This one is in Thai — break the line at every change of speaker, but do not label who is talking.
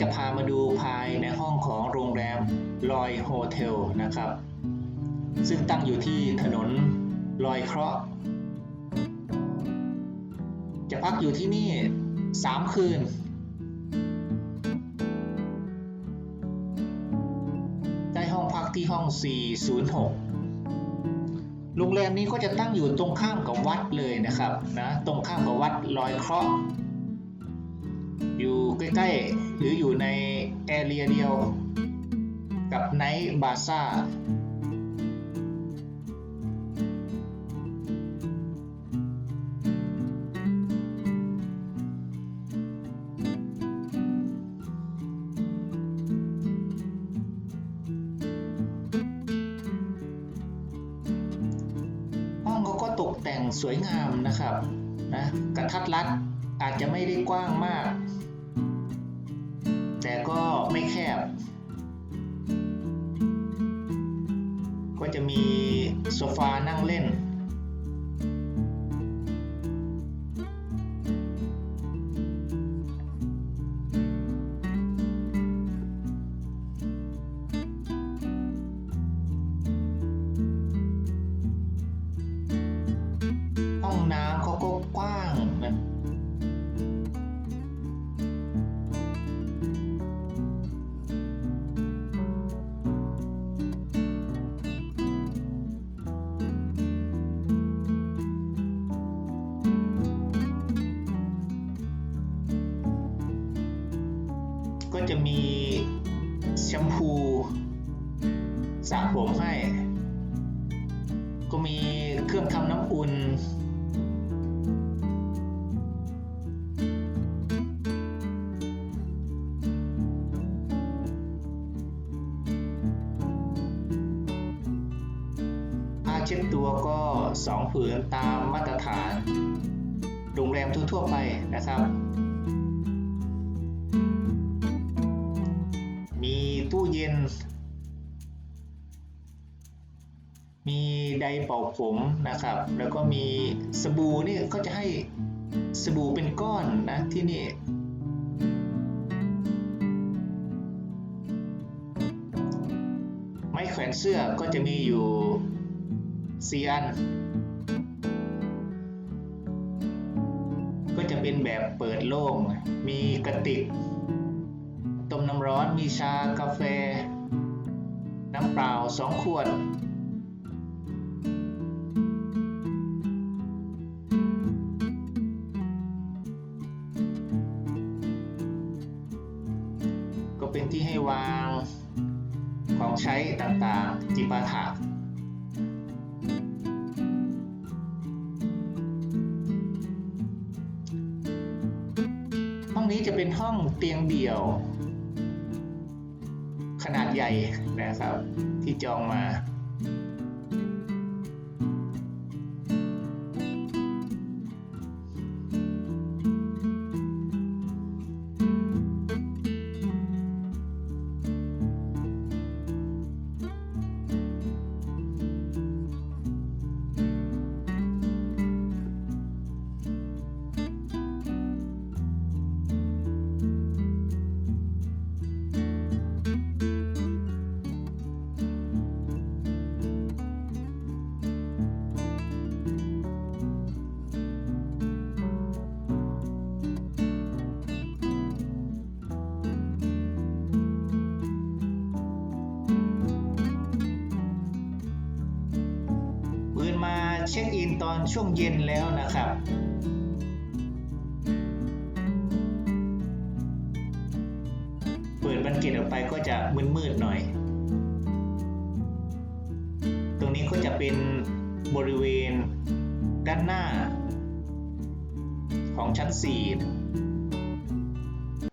จะพามาดูภายในห้องของโรงแรมลอยโฮเทลนะครับ ซึ่งตั้งอยู่ที่ถนนลอยเคราะห์ จะพักอยู่ที่นี่ 3 คืนได้ห้องพักที่ห้อง 406 โรงแรมนี้ก็จะตั้งอยู่ตรงข้ามกับวัดเลยนะครับนะ ตรงข้ามกับวัดลอยเคราะห์ อยู่ใกล้ๆ หรืออยู่ในแอเรียเดียวกับไนท์บาซ่าห้องเขาก็ตกแต่งสวยงามนะครับนะกระทัดรัดอาจจะไม่ได้กว้างมาก โซฟานั่งเล่น มีแชมพูสระผมให้ ก็มีเครื่องทำน้ำอุ่น ผ้าเช็ดตัวก็สองผืนตามมาตรฐานโรงแรมทั่วๆไปนะครับ เย็น มีไดเป่าผมนะครับ แล้วก็มีสบู่นี่ก็จะให้สบู่เป็นก้อนนะที่นี่ ไม้แขวนเสื้อก็จะมีอยู่สี่อัน ก็จะเป็นแบบเปิดโล่ง มีกระติก น้ำร้อนมีชากาแฟ น้ำเปล่าสองขวด ก็เป็นที่ให้วางของใช้ต่างๆจิปาถะห้องนี้จะเป็นห้องเตียงเดี่ยว ขนาดใหญ่นะครับ ที่จองมา เช็คอินตอนช่วงเย็นแล้วนะครับเปิดบันเกตออกไปก็จะมืดๆหน่อย ตรงนี้ก็จะเป็นบริเวณด้านหน้าของชั้น 4